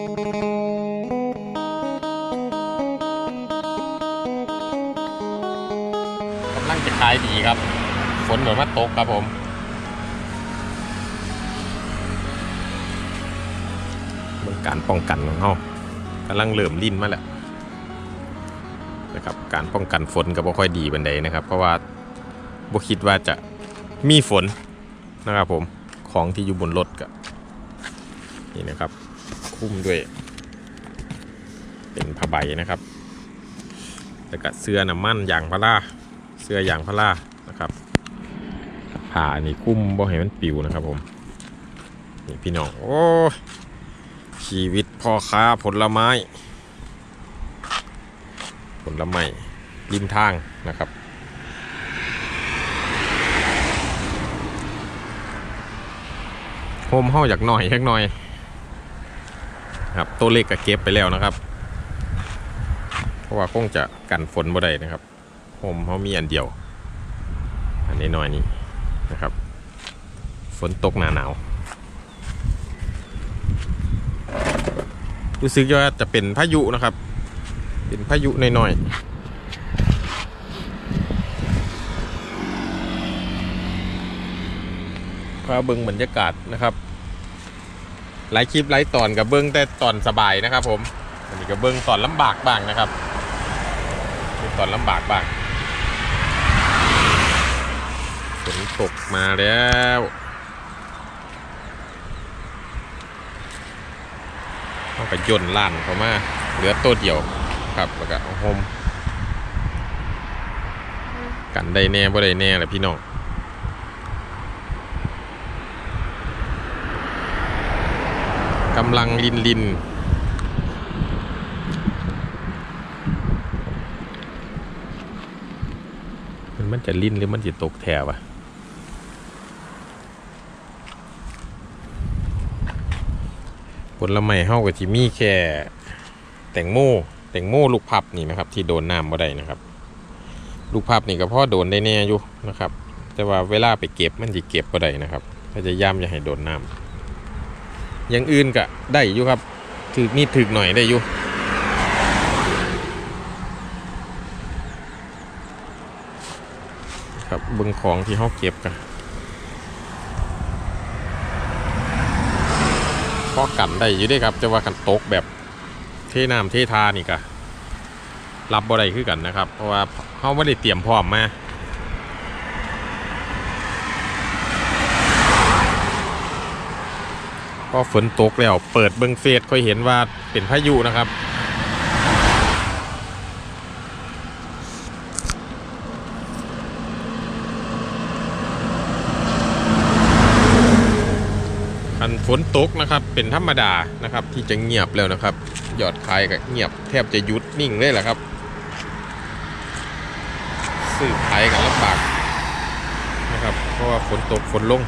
กำลังจะขายดีครับ ฝนเหมือนมาตกครับผมเมืองการป้องกันของเขากำลังเริ่มลิ้นมาแล้วนะครับการป้องกันฝนก็บ่ค่อยดีบันไดนะครับ เพราะว่าบ่คิดว่าจะมีฝนนะครับผมของที่อยู่บนรถก็นี่นะครับ คุ้มด้วย เป็นผ้าใบนะครับแล้วก็เสื้อน้ำมันยางพาราเสื้อยางพารานะครับผ้าอันนี้คุ้มบ่ให้มันปิวนะครับผมนี่พี่น้องโอ้ชีวิตพ่อค้าผลไม้ ผลไม้ริมทางนะครับโฮมเฮาอยากหน่อยอยากหน่อย ครับตัวเล็กก็เก็บไปแล้วนะครับ เพราะว่าคงจะกันฝนบ่ได้นะครับโฮมเฮามีอันเดียว อันนี้น้อยนี้นะครับ ฝนตกหนาหนาวรู้สึกว่าจะเป็นพายุนะครับ เป็นพายุน้อยๆพาเบิงบรรยากาศนะครับ หลายคลิปหลายตอนกับเบิ้องแต่ตอนสบายนะครับ ผมอันนี้ก็เบิ้องตอนลำบากบ้างนะครับตอนลำบากบ้างฝนตกมาแล้วต้องไปย่นล้านเขามาเหลือตัวเดียวครับแล้วก็โฮมกันได้แน่บ่ได้แน่แหละพี่น้อง กำลังลินลินมันมันจะลินหรือมันจะตกแถวะผลไม้เฮาก็ที่มีแค่แตงโมแตงโมลูกพับนี่นะครับ ที่โดนน้ำบ่ได้นะครับ ลูกพับนี่ก็พ่อโดนได้แน่อยู่นะครับ แต่ว่าเวลาไปเก็บมันจะเก็บบ่ได้นะครับพยายามอย่าให้โดนน้ำ อย่างอื่นก็ได้อยู่ครับถือนี่ถือหน่อยได้อยู่ครับเบึงของที่เขาเก็บกันพอกันได้อยู่ด้วยครับจะว่ากันตกแบบเทน้ำเททานี่ก็รับบ่ได้คือกันนะครับ เพราะว่าเขาไม่ได้เตรียมพร้อมมา พอฝนตกแล้วเปิดเบิงเฟซค่อยเห็นว่าเป็นพายุนะครับคันฝนตกนะครับเป็นธรรมดานะครับที่จะเงียบแล้วนะครับ ยอดขายก็เงียบแทบจะหยุดนิ่งเลยแหละครับซื้อขายกันลำบากนะครับเพราะว่าฝนตกฝนลง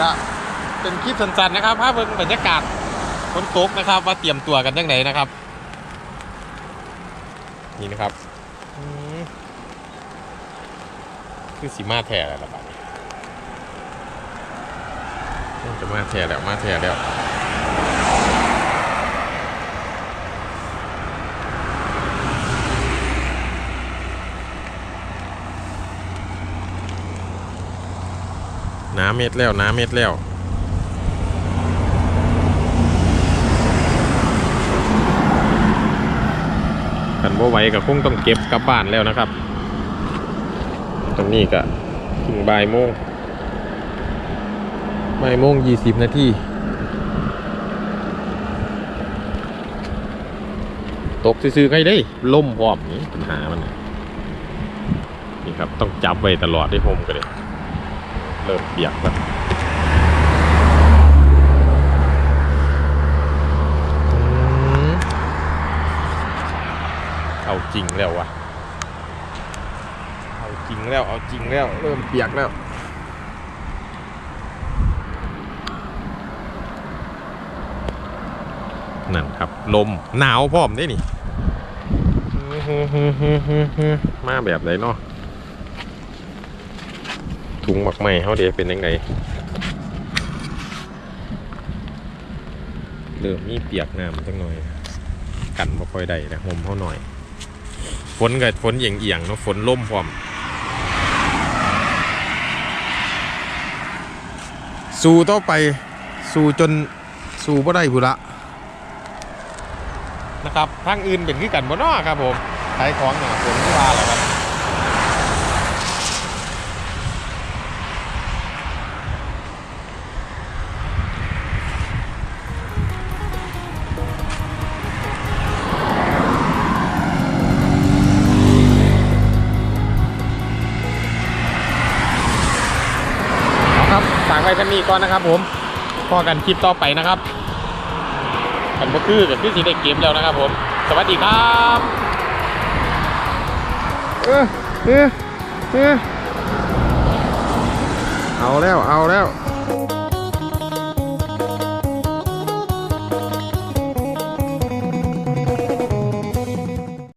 ก็เป็นคลิปสั้นๆนะครับภาพบรรยากาศฝนตกนะครับ ว่าเตรียมตัวกันยังไงนะครับ นี่นะครับคือสีมาแท้แล้วล่ะบัดนี้มันจะมาแทะแล้วมาแทะแล้ว น้ำเม็ดแล้วน้ำเม็ดแล้วกันว่าไหวก็คงต้องเก็บกลับบ้านแล้วนะครับ ตรงนี้ก็ถึงบ่ายโมงบ่ายโมงยี่สิบนาทีตกซื้อๆใครได้ล่มพร้อมนี่ปัญหามันนี่ครับต้องจับไว้ตลอดได้โฮมกันเลย ริ่มเปียกแล้วเอาจริงแล้ววะเอาจริงแล้วเอาจริงแล้ว เริ่มเปียกแล้วนั่นครับ ลมหนาวพร้อมได้นี่ มาแบบไหนเนาะ ถุงหมักไหม้เขาเดี๋ยวเป็นยังไงเริ่มมีเปียกน้ำจังหน่อย กันบ่ค่อยได้นะห่มเขาหน่อย ฝนกับฝนเอียงๆเนาะฝนล่มพร้อมสู้ต่อไปสู้จนสู้บ่ได้พุนละนะครับทางอื่นเป็นคือกันบ่นาะครับผมขายของเนี่ยฝนที่ว่าแหละครับ ฝากไว้ท่านนี้ก่อนนะครับ ผมพอกันคลิปต่อไปนะครับกันบ่คือกับคือสีได้เกมแล้วนะครับ ผม สวัสดีครับเออเออเออเอาแล้วเอาแล้ว